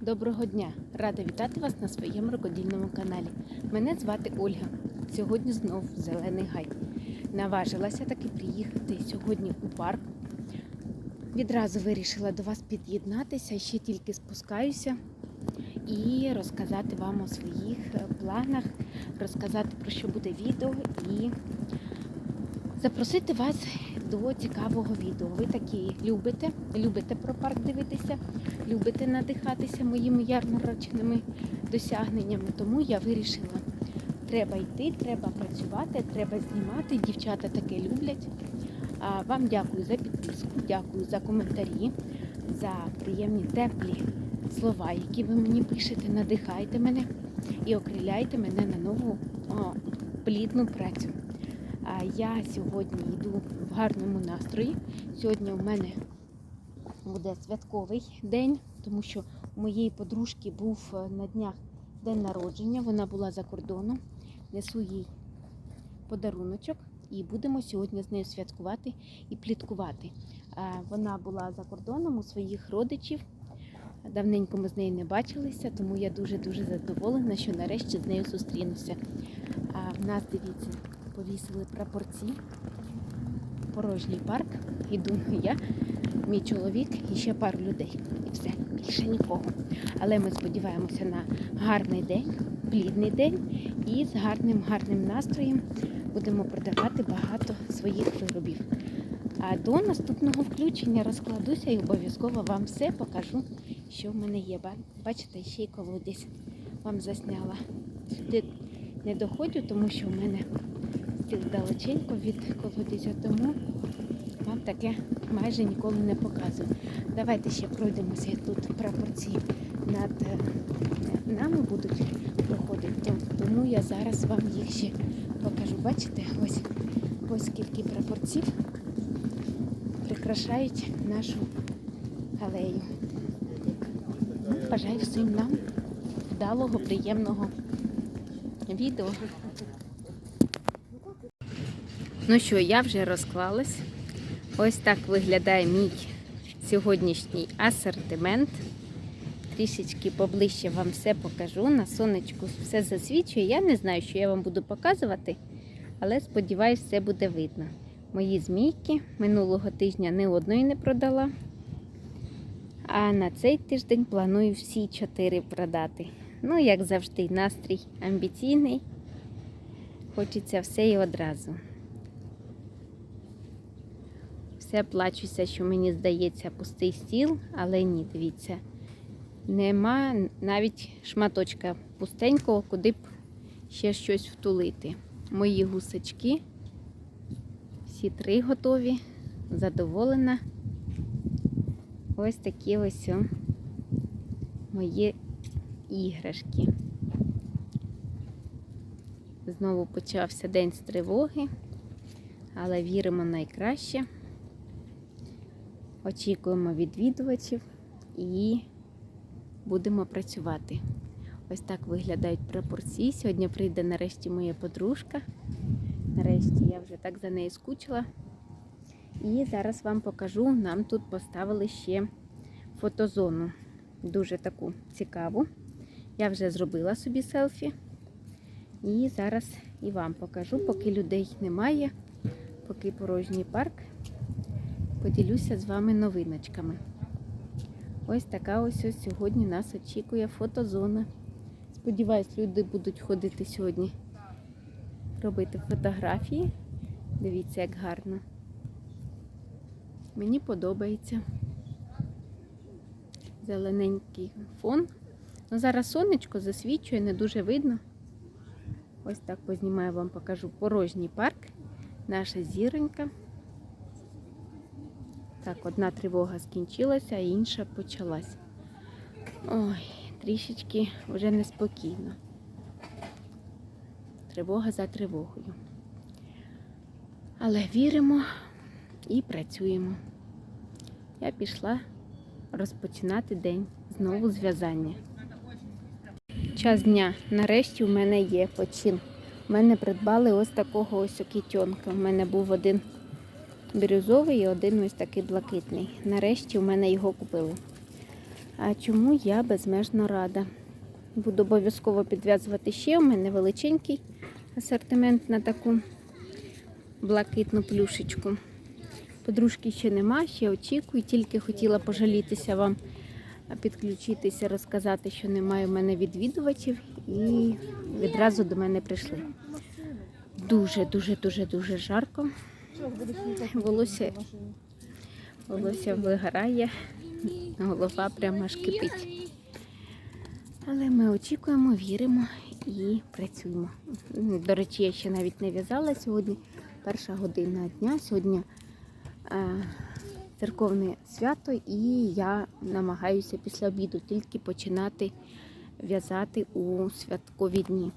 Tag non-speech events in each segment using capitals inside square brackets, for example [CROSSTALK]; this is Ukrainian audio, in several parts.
Доброго дня! Рада вітати вас на своєму рукодільному каналі. Мене звати Ольга. Сьогодні знов Зелений Гай. Наважилася таки приїхати сьогодні у парк. Відразу вирішила до вас під'єднатися, ще тільки спускаюся і розказати вам о своїх е, планах, розказати про що буде відео і запросити вас до цікавого відео. Ви такі любите, любите про парк дивитися, любите надихатися моїми ярмарочними досягненнями. Тому я вирішила, треба йти, треба працювати, треба знімати. Дівчата таке люблять. А вам дякую за підписку, дякую за коментарі, за приємні теплі слова, які ви мені пишете. Надихайте мене і окриляйте мене на нову о, плідну працю. Я сьогодні йду гарному настрої. Сьогодні у мене буде святковий день, тому що у моєї подружки був е, на днях день народження. Вона була за кордоном. Несу їй подаруночок і будемо сьогодні з нею святкувати і пліткувати. Е, Вона була за кордоном у своїх родичів. Давненько ми з нею не бачилися, тому я дуже-дуже задоволена, що нарешті з нею зустрінуся. А в нас, дивіться, повісили прапорці. Порожній парк. Іду [LAUGHS] я, мій чоловік і ще пару людей. І все, більше нікого. Але ми сподіваємося на гарний день, плідний день і з гарним гарним настроєм будемо продавати багато своїх виробів. А до наступного включення розкладуся і обов'язково вам все покажу, що в мене є. Бачите, ще й колодязь вам засняла. Сюди не доходжу, тому що в мене стіл далеченько від колодязя, тому вам таке майже ніколи не показую. Давайте ще пройдемося тут прапорці над е, нами будуть проходити, тому я зараз вам їх ще покажу. Бачите, ось ось скільки прапорців прикрашають нашу алею. Ну, Бажаю всім нам вдалого, приємного відео. Ну що, я вже розклалась. Ось так виглядає мій сьогоднішній асортимент. Трішечки поближче вам все покажу. На сонечку все засвічує. Я не знаю, що я вам буду показувати, але сподіваюся, все буде видно. Мої змійки минулого тижня ні одної не продала. А на цей тиждень планую всі чотири продати. Ну, як завжди, настрій амбіційний. Хочеться все і одразу. Все плачуся, що мені здається пустий стіл, але ні, дивіться. Нема навіть шматочка пустенького, куди б ще щось втулити. Мої гусачки. Всі три готові. Задоволена. Ось такі ось мої іграшки. Знову почався день з тривоги, але віримо найкраще. Очікуємо відвідувачів і будемо працювати. Ось так виглядають прапорці. Сьогодні прийде нарешті моя подружка. Нарешті я вже так за нею скучила. І зараз вам покажу, нам тут поставили ще фотозону. Дуже таку цікаву. Я вже зробила собі селфі. І зараз і вам покажу, поки людей немає, поки порожній парк. Поділюся з вами новиночками. Ось така ось, ось сьогодні нас очікує фотозона. Сподіваюсь, люди будуть ходити сьогодні, робити фотографії. Дивіться, як гарно. Мені подобається. Зелененький фон. Ну, зараз сонечко засвічує, не дуже видно. Ось так познімаю, вам покажу порожній парк. Наша зіронька. Так, одна тривога скінчилася, а інша почалась. Ой, трішечки вже неспокійно. Тривога за тривогою. Але віримо і працюємо. Я пішла розпочинати день знову зв'язання. Час дня. Нарешті у мене є почин. У мене придбали ось такого ось кітьонка. У мене був один бірюзовий і один ось такий блакитний. Нарешті у мене його купили. А чому я безмежно рада? Буду обов'язково підв'язувати ще. У мене величенький асортимент на таку блакитну плюшечку. Подружки ще нема, ще очікую. Тільки хотіла пожалітися вам, підключитися, розказати, що немає у мене відвідувачів, і відразу до мене прийшли. Дуже, дуже, дуже, дуже жарко. Волосся, волосся вигорає, голова прямо аж кипить. Але ми очікуємо, віримо і працюємо. До речі, я ще навіть не в'язала сьогодні. Перша година дня. Сьогодні е, церковне свято, і я намагаюся після обіду тільки починати в'язати у святкові дні.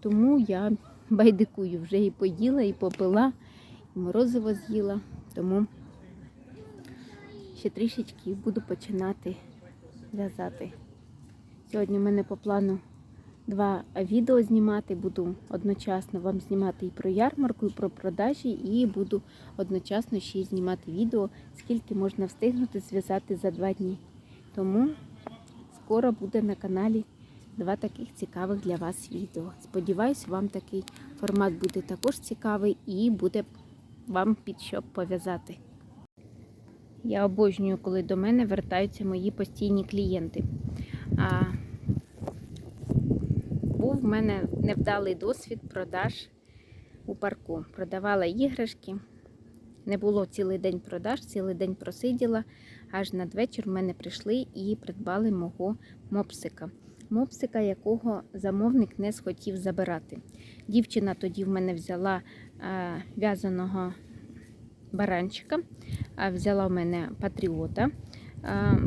Тому я байдикую, вже і поїла, і попила, морозиво з'їла. Тому ще трішечки буду починати в'язати. Сьогодні в мене по плану два відео знімати. Буду одночасно вам знімати і про ярмарку, і про продажі, і буду одночасно ще й знімати відео, скільки можна встигнути зв'язати за два дні. Тому скоро буде на каналі два таких цікавих для вас відео. Сподіваюсь, вам такий формат буде також цікавий і буде вам під що пов'язати. Я обожнюю, коли до мене вертаються мої постійні клієнти. А, був в мене невдалий досвід продаж у парку. Продавала іграшки. Не було цілий день продаж, цілий день просиділа. Аж надвечір в мене прийшли і придбали мого мопсика. Мопсика, якого замовник не схотів забирати. Дівчина тоді в мене взяла в'язаного баранчика, взяла в мене патріота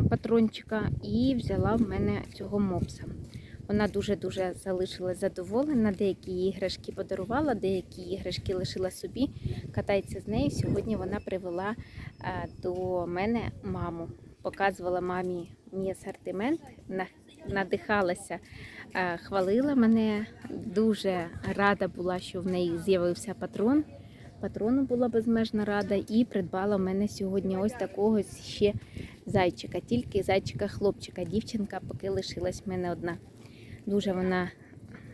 патрончика і взяла в мене цього мопса. Вона дуже-дуже залишилась задоволена. Деякі іграшки подарувала, деякі іграшки лишила собі. Катається з нею. Сьогодні вона привела до мене маму. Показувала мамі мій асортимент, надихалася, хвалила мене. Дуже рада була, що в неї з'явився патрон. Патрону була безмежно рада і придбала в мене сьогодні ось такого ще зайчика, тільки зайчика-хлопчика. Дівчинка поки лишилась в мене одна. Дуже вона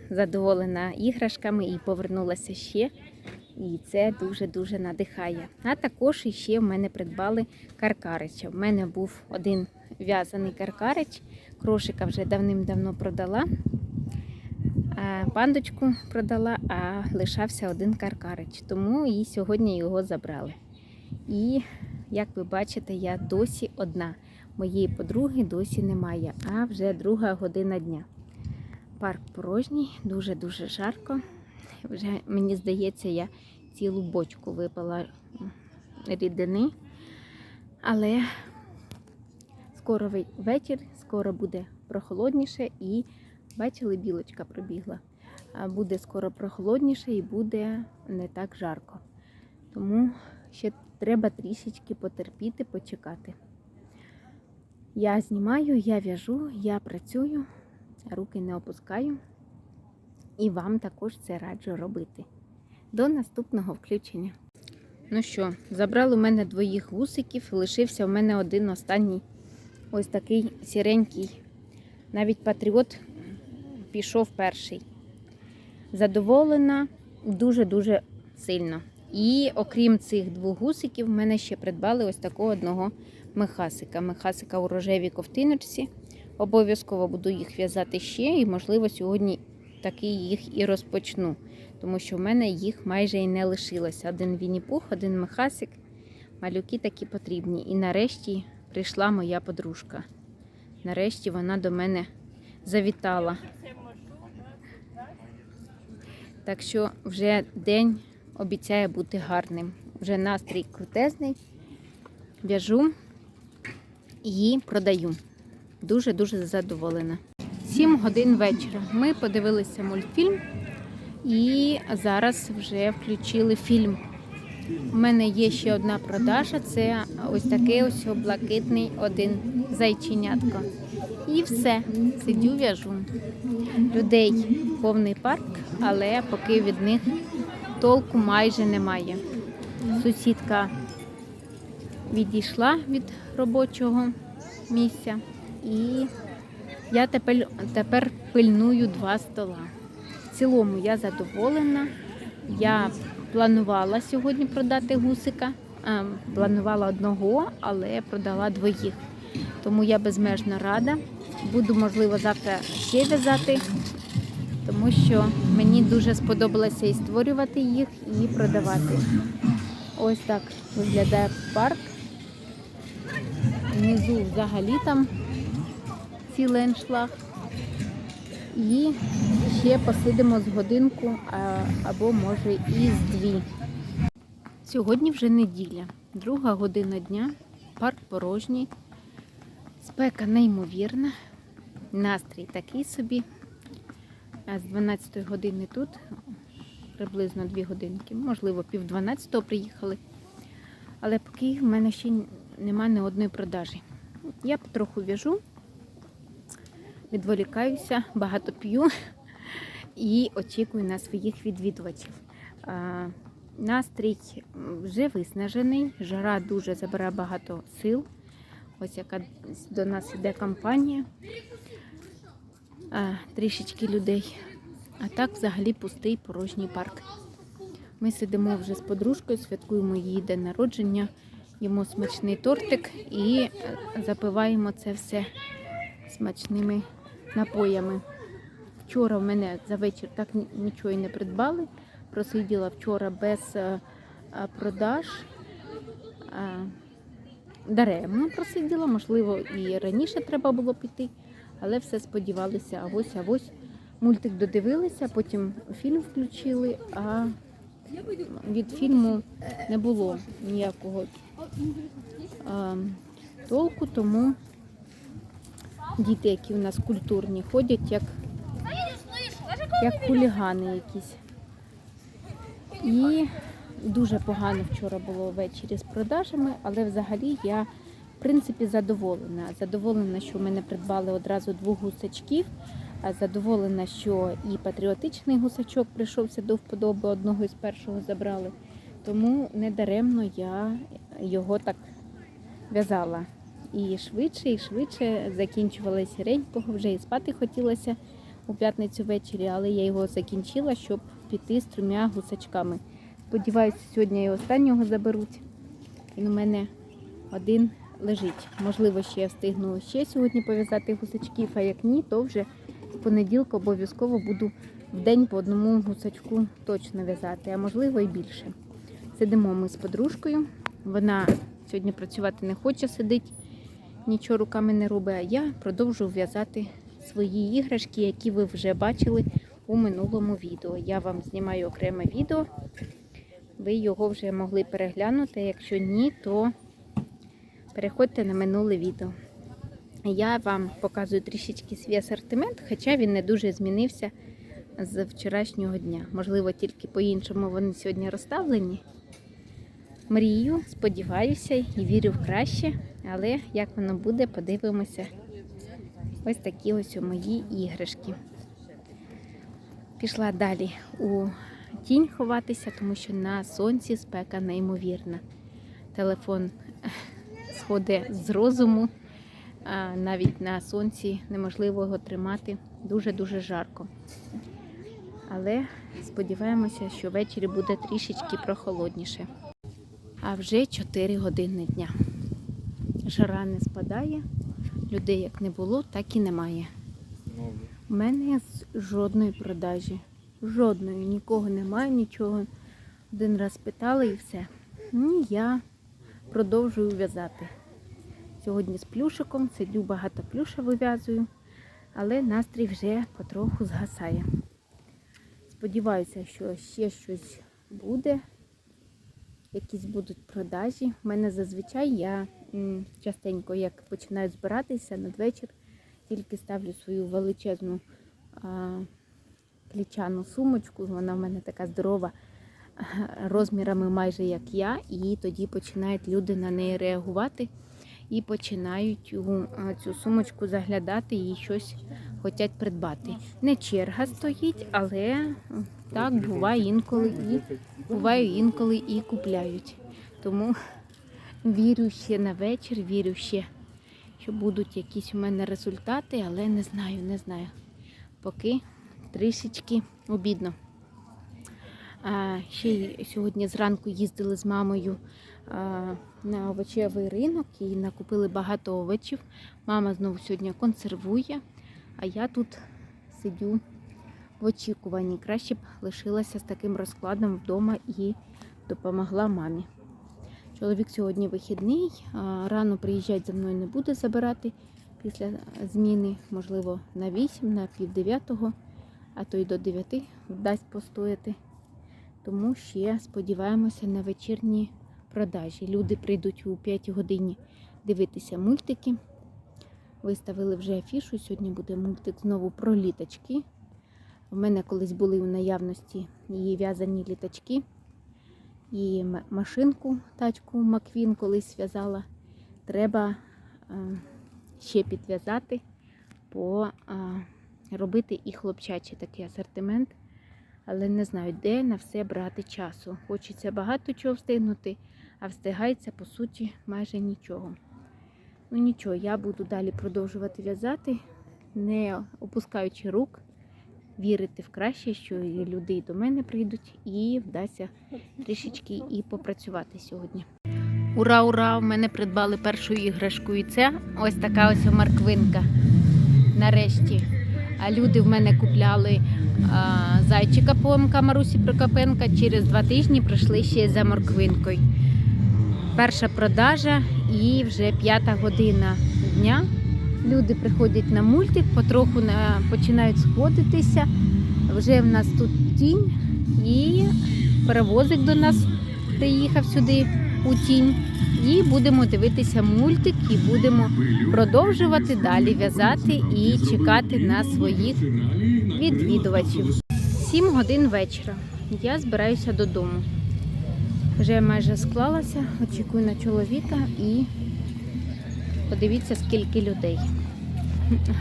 задоволена іграшками і повернулася ще. І це дуже-дуже надихає. А також іще в мене придбали каркарича. В мене був один в'язаний каркарич. Крошика вже давним-давно продала. А пандочку продала, а лишався один каркарич. Тому і сьогодні його забрали. І, як ви бачите, я досі одна. Моєї подруги досі немає, а вже друга година дня. Парк порожній, дуже-дуже жарко. Вже мені здається, я цілу бочку випила рідини. Але скоро вечір, скоро буде прохолодніше і бачили, білочка пробігла. Буде скоро прохолодніше і буде не так жарко. Тому ще треба трішечки потерпіти, почекати. Я знімаю, я в'яжу, я працюю, руки не опускаю. І вам також це раджу робити. До наступного включення. Ну що, забрали у мене двоїх гусиків, лишився у мене один останній ось такий сіренький. Навіть патріот пішов перший. Задоволена дуже-дуже сильно. І окрім цих двох гусиків, в мене ще придбали ось такого одного мехасика. Мехасика у рожевій ковтиночці. Обов'язково буду їх в'язати ще, і, можливо, сьогодні таки їх і розпочну, тому що в мене їх майже і не лишилося. Один вінні-пух, один мехасик. Малюки такі потрібні. І нарешті прийшла моя подружка. Нарешті вона до мене завітала. Так що вже день обіцяє бути гарним. Вже настрій крутезний. В'яжу і продаю. Дуже-дуже задоволена. 7 годин вечора. Ми подивилися мультфільм і зараз вже включили фільм. У мене є ще одна продажа. Це ось такий ось блакитний один зайченятко. І все, сидю, в'яжу. Людей повний парк, але поки від них толку майже немає. Сусідка відійшла від робочого місця, і я тепер, тепер пильную два стола. В цілому я задоволена. Я планувала сьогодні продати гусика. Планувала одного, але продала двоїх. Тому я безмежно рада. Буду, можливо, завтра ще в'язати, тому що мені дуже сподобалося і створювати їх, і продавати. Ось так виглядає парк. Внизу взагалі там цілий аншлаг. І ще посидимо з годинку або може і з дві. Сьогодні вже неділя, друга година дня, парк порожній, спека неймовірна, настрій такий собі. З 12 години тут приблизно 2 годинки, можливо, пів 12 приїхали. Але поки в мене ще немає ні одної продажі. Я потроху в'яжу, відволікаюся, багато п'ю [LAUGHS] і очікую на своїх відвідувачів. Настрій вже виснажений, жара дуже забирає багато сил. Ось яка до нас іде компанія, трішечки людей. А так взагалі пустий порожній парк. Ми сидимо вже з подружкою, святкуємо її день народження, їмо смачний тортик і запиваємо це все смачними напоями. Вчора в мене за вечір так нічого і не придбали. Просиділа вчора без е, е, продаж. Е, Даремно просиділа, можливо, і раніше треба було піти, але все сподівалися, авось, авось. Мультик додивилися, потім фільм включили, а від фільму не було ніякого а, толку, тому діти, які у нас культурні, ходять як, як хулігани якісь. І дуже погано вчора було ввечері з продажами, але взагалі я в принципі задоволена. Задоволена, що в мене придбали одразу двох гусачків. Задоволена, що і патріотичний гусачок прийшовся до вподоби, одного із першого забрали. Тому недаремно я його так в'язала. І швидше, і швидше закінчувала сіренького, вже і спати хотілося у п'ятницю ввечері, але я його закінчила, щоб піти з трьома гусачками. Сподіваюся, сьогодні і останнього заберуть. Він у мене один лежить. Можливо, ще я встигну ще сьогодні пов'язати гусачків, а як ні, то вже з понеділка обов'язково буду в день по одному гусачку точно в'язати, а можливо і більше. Сидимо ми з подружкою. Вона сьогодні працювати не хоче, сидить, нічого руками не робить, а я продовжую в'язати свої іграшки, які ви вже бачили у минулому відео. Я вам знімаю окреме відео. Ви його вже могли переглянути. Якщо ні, то переходьте на минуле відео. Я вам показую трішечки свій асортимент, хоча він не дуже змінився з вчорашнього дня. Можливо, тільки по-іншому вони сьогодні розставлені. Мрію, сподіваюся і вірю в краще, але як воно буде, подивимося. Ось такі ось у мої іграшки. Пішла далі у тінь ховатися, тому що на сонці спека неймовірна. Телефон сходить з розуму, а навіть на сонці неможливо його тримати. Дуже-дуже жарко. Але сподіваємося, що ввечері буде трішечки прохолодніше. А вже 4 години дня. Жара не спадає, людей як не було, так і немає. У мене жодної продажі. Жодної, нікого немає, нічого. Один раз питали і все. Ні, я продовжую в'язати. Сьогодні з плюшиком, сидю багато плюша вив'язую, але настрій вже потроху згасає. Сподіваюся, що ще щось буде, якісь будуть продажі. У мене зазвичай я частенько, як починаю збиратися надвечір, тільки ставлю свою величезну а, клічану сумочку. Вона в мене така здорова, [LAUGHS] розмірами майже як я, і тоді починають люди на неї реагувати і починають у цю сумочку заглядати і щось хочуть придбати. Не черга стоїть, але так буває інколи і буває інколи і купляють. Тому вірю ще на вечір, вірю ще, що будуть якісь у мене результати, але не знаю, не знаю. Поки трішечки обідно. А, ще сьогодні зранку їздили з мамою а, на овочевий ринок і накупили багато овочів. Мама знову сьогодні консервує, а я тут сидю в очікуванні. Краще б лишилася з таким розкладом вдома і допомогла мамі. Чоловік сьогодні вихідний, рано приїжджати за мною не буде забирати після зміни, можливо, на 8, на пів дев'ятого, а то й до 9 вдасть постояти. Тому ще сподіваємося на вечірні продажі. Люди прийдуть у 5 годині дивитися мультики. Виставили вже афішу. Сьогодні буде мультик знову про літачки. У мене колись були у наявності її в'язані літачки. І машинку, тачку Маквін колись в'язала. Треба е, ще підв'язати, по, робити і хлопчачий такий асортимент. Але не знаю, де на все брати часу. Хочеться багато чого встигнути, а встигається, по суті, майже нічого. Ну нічого, я буду далі продовжувати в'язати, не опускаючи рук, вірити в краще, що люди до мене прийдуть, і вдасться трішечки і попрацювати сьогодні. Ура, ура! В мене придбали першу іграшку. І це ось така ось морквинка. Нарешті. А люди в мене купляли а, зайчика по МК Марусі Прокопенка. Через два тижні прийшли ще за морквинкою. Перша продажа і вже п'ята година дня. Люди приходять на мультик, потроху на, починають сходитися. Вже в нас тут тінь і перевозик до нас приїхав сюди у тінь. І будемо дивитися мультик і будемо продовжувати далі в'язати і чекати на своїх відвідувачів. 7 годин вечора. Я збираюся додому. Вже майже склалася, очікую на чоловіка і подивіться, скільки людей.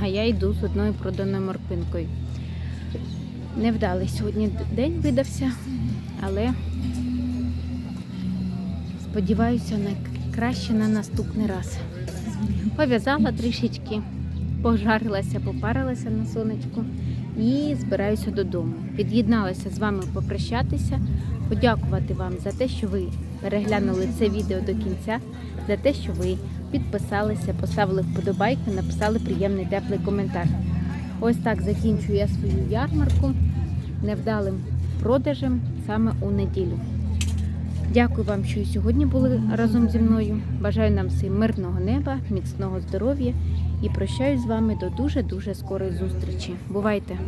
А я йду з одною проданою морквинкою. Невдалий сьогодні день видався, але сподіваюся краще на наступний раз. Пов'язала трішечки, пожарилася, попарилася на сонечку і збираюся додому. Під'єдналася з вами попрощатися, подякувати вам за те, що ви переглянули це відео до кінця, за те, що ви підписалися, поставили вподобайку, написали приємний теплий коментар. Ось так закінчую я свою ярмарку невдалим продажем саме у неділю. Дякую вам, що і сьогодні були разом зі мною. Бажаю нам всім мирного неба, міцного здоров'я і прощаюсь з вами до дуже-дуже скорої зустрічі. Бувайте!